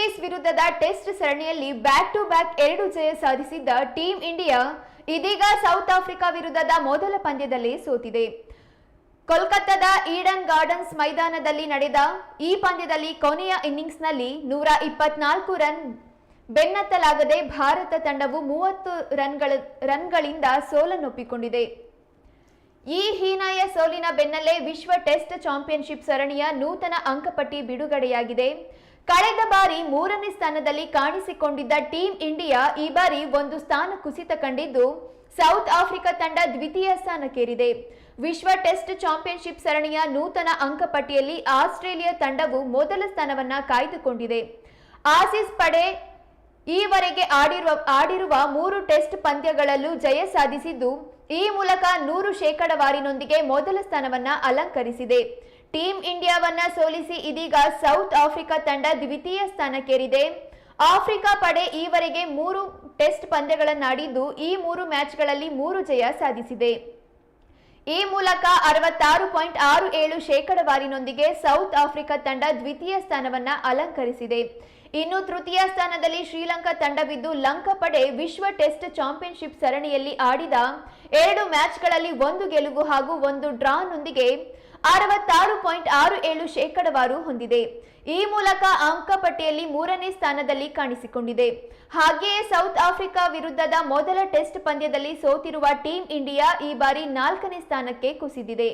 Indies ವಿರುದ್ಧದ test ಸರಣಿಯಲ್ಲಿ back to back ಎರಡು ಜಯ ಸಾಧಿಸಿದ್ದ ಟೀಂ ಇಂಡಿಯಾ ಇದೀಗ ಸೌತ್ ಆಫ್ರಿಕಾ ವಿರುದ್ಧದ ಮೊದಲ ಪಂದ್ಯದಲ್ಲಿ ಸೋತಿದೆ. ಕೋಲ್ಕತ್ತಾದ ಈಡನ್ ಗಾರ್ಡನ್ಸ್ ಮೈದಾನದಲ್ಲಿ ನಡೆದ ಈ ಪಂದ್ಯದಲ್ಲಿ ಕೊನೆಯ ಇನ್ನಿಂಗ್ಸ್ನಲ್ಲಿ ನೂರ ಇಪ್ಪತ್ನಾಲ್ಕು ರನ್ ಬೆನ್ನತ್ತಲಾಗದೆ ಭಾರತ ತಂಡವು ಮೂವತ್ತು ರನ್ಗಳ ರನ್ಗಳಿಂದ ಸೋಲನ್ನೊಪ್ಪಿಕೊಂಡಿದೆ. ಈ ಹೀನಾಯ ಸೋಲಿನ ಬೆನ್ನಲ್ಲೇ ವಿಶ್ವ ಟೆಸ್ಟ್ ಚಾಂಪಿಯನ್ಶಿಪ್ ಸರಣಿಯ ನೂತನ ಅಂಕಪಟ್ಟಿ ಬಿಡುಗಡೆಯಾಗಿದೆ. ಕಳೆದ ಬಾರಿ ಮೂರನೇ ಸ್ಥಾನದಲ್ಲಿ ಕಾಣಿಸಿಕೊಂಡಿದ್ದ ಟೀಂ ಇಂಡಿಯಾ ಈ ಬಾರಿ ಒಂದು ಸ್ಥಾನ ಕುಸಿತ ಕಂಡಿದ್ದು ಸೌತ್ ಆಫ್ರಿಕಾ ತಂಡ ದ್ವಿತೀಯ ಸ್ಥಾನಕ್ಕೇರಿದೆ. ವಿಶ್ವ ಟೆಸ್ಟ್ ಚಾಂಪಿಯನ್ಶಿಪ್ ಸರಣಿಯ ನೂತನ ಅಂಕಪಟ್ಟಿಯಲ್ಲಿ ಆಸ್ಟ್ರೇಲಿಯಾ ತಂಡವು ಮೊದಲ ಸ್ಥಾನವನ್ನ ಕಾಯ್ದುಕೊಂಡಿದೆ. ಆಸೀಸ್ ಪಡೆ ಈವರೆಗೆ ಆಡಿರುವ ಆಡಿರುವ ಮೂರು ಟೆಸ್ಟ್ ಪಂದ್ಯಗಳಲ್ಲೂ ಜಯ ಸಾಧಿಸಿದ್ದು, ಈ ಮೂಲಕ ನೂರು ಶೇಕಡವಾರಿನೊಂದಿಗೆ ಮೊದಲ ಸ್ಥಾನವನ್ನ ಅಲಂಕರಿಸಿದೆ. ಟೀಂ ಇಂಡಿಯಾವನ್ನ ಸೋಲಿಸಿ ಇದೀಗ ಸೌತ್ ಆಫ್ರಿಕಾ ತಂಡ ದ್ವಿತೀಯ ಸ್ಥಾನಕ್ಕೇರಿದೆ. ಆಫ್ರಿಕಾ ಪಡೆ ಈವರೆಗೆ ಮೂರು ಟೆಸ್ಟ್ ಪಂದ್ಯಗಳನ್ನಾಡಿದ್ದು ಈ ಮೂರು ಮ್ಯಾಚ್ಗಳಲ್ಲಿ ಮೂರು ಜಯ ಸಾಧಿಸಿದೆ. ಈ ಮೂಲಕ ಅರವತ್ತಾರು ಪಾಯಿಂಟ್ ಆರು ಏಳು ಶೇಕಡವಾರಿನೊಂದಿಗೆ ಸೌತ್ ಆಫ್ರಿಕಾ ತಂಡ ದ್ವಿತೀಯ ಸ್ಥಾನವನ್ನ ಅಲಂಕರಿಸಿದೆ. ಇನ್ನು ತೃತೀಯ ಸ್ಥಾನದಲ್ಲಿ ಶ್ರೀಲಂಕಾ ತಂಡವಿದ್ದು ಲಂಕಾ ಪಡೆ ವಿಶ್ವ ಟೆಸ್ಟ್ ಚಾಂಪಿಯನ್ಶಿಪ್ ಸರಣಿಯಲ್ಲಿ ಆಡಿದ ಎರಡು ಮ್ಯಾಚ್ಗಳಲ್ಲಿ ಒಂದು ಗೆಲುವು ಹಾಗೂ ಒಂದು ಡ್ರಾನೊಂದಿಗೆ ಅರವತ್ತಾರು ಪಾಯಿಂಟ್ ಆರು ಏಳು ಶೇಕಡವಾರು ಹೊಂದಿದೆ. ಈ ಮೂಲಕ ಅಂಕಪಟ್ಟಿಯಲ್ಲಿ ಮೂರನೇ ಸ್ಥಾನದಲ್ಲಿ ಕಾಣಿಸಿಕೊಂಡಿದೆ. ಹಾಗೆಯೇ ಸೌತ್ ಆಫ್ರಿಕಾ ವಿರುದ್ಧದ ಮೊದಲ ಟೆಸ್ಟ್ ಪಂದ್ಯದಲ್ಲಿ ಸೋತಿರುವ ಟೀಂ ಇಂಡಿಯಾ ಈ ಬಾರಿ ನಾಲ್ಕನೇ ಸ್ಥಾನಕ್ಕೆ ಕುಸಿದಿದೆ.